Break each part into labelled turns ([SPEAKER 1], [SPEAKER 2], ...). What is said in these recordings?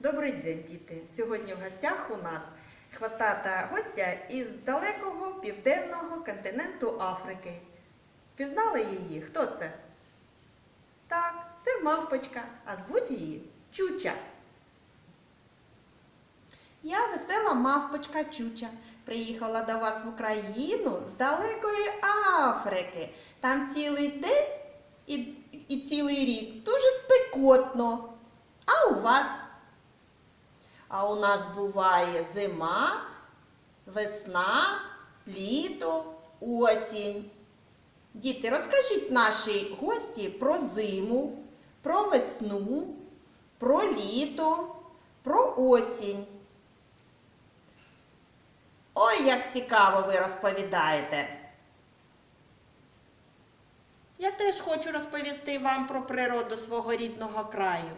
[SPEAKER 1] Добрий день, діти! Сьогодні в гостях у нас хвостата гостя із далекого південного континенту Африки. Пізнали її? Хто це? Так, це мавпочка, а звуть її Чуча. Я весела мавпочка Чуча. Приїхала до вас в Україну з далекої Африки. Там цілий день і, і цілий рік дуже спекотно. А у вас? А у нас буває зима, весна, літо, осінь. Діти, розкажіть нашій гості про зиму, про весну, про літо, про осінь. Ой, як цікаво ви розповідаєте. Я теж хочу розповісти вам про природу свого рідного краю.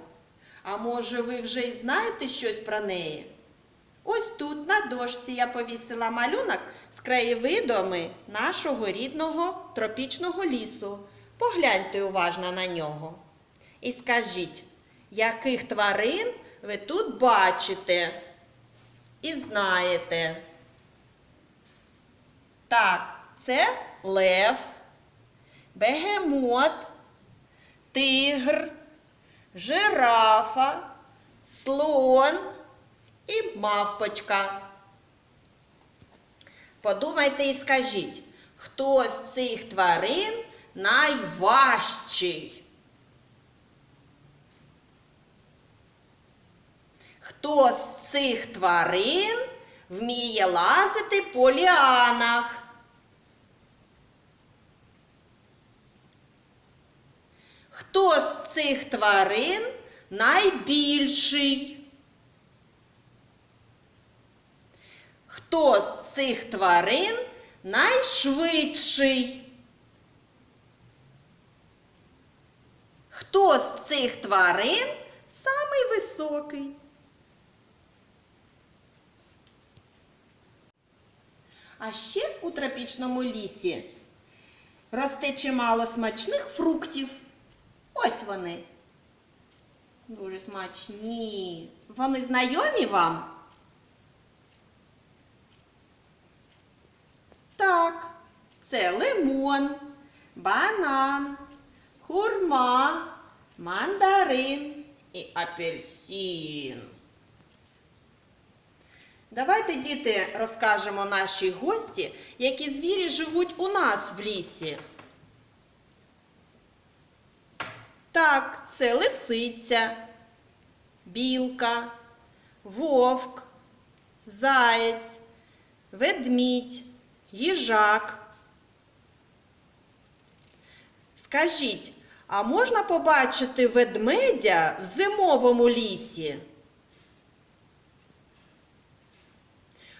[SPEAKER 1] А може, ви вже й знаєте щось про неї? Ось тут на дошці я повісила малюнок з краєвидами нашого рідного тропічного лісу. Погляньте уважно на нього. І скажіть, яких тварин ви тут бачите і знаєте? Так, це лев, бегемот, тигр, жирафа, слон і мавпочка. Подумайте і скажіть, хто з цих тварин найважчий? Хто з цих тварин вміє лазити по ліанах? Хто з цих тварин найбільший? Хто з цих тварин найшвидший? Хто з цих тварин самий високий? А ще у тропічному лісі росте чимало смачних фруктів. Ось вони. Дуже смачні. Вони знайомі вам? Так, це лимон, банан, хурма, мандарин і апельсин. Давайте, діти, розкажемо нашій гості, які звірі живуть у нас в лісі. Так, це лисиця, білка, вовк, заєць, ведмідь, їжак. Скажіть, а можна побачити ведмедя в зимовому лісі?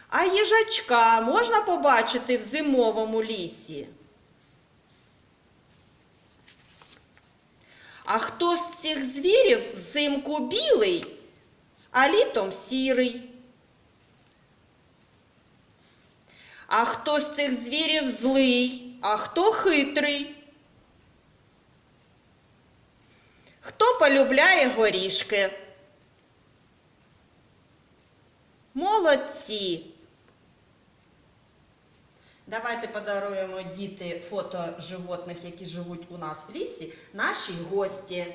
[SPEAKER 1] А їжачка можна побачити в зимовому лісі? А хто з цих звірів взимку білий, а літом сірий? А хто з цих звірів злий, а хто хитрий? Хто полюбляє горішки? Молодці! Давайте подаруємо діти фото животних, які живуть у нас в лісі, наші гості.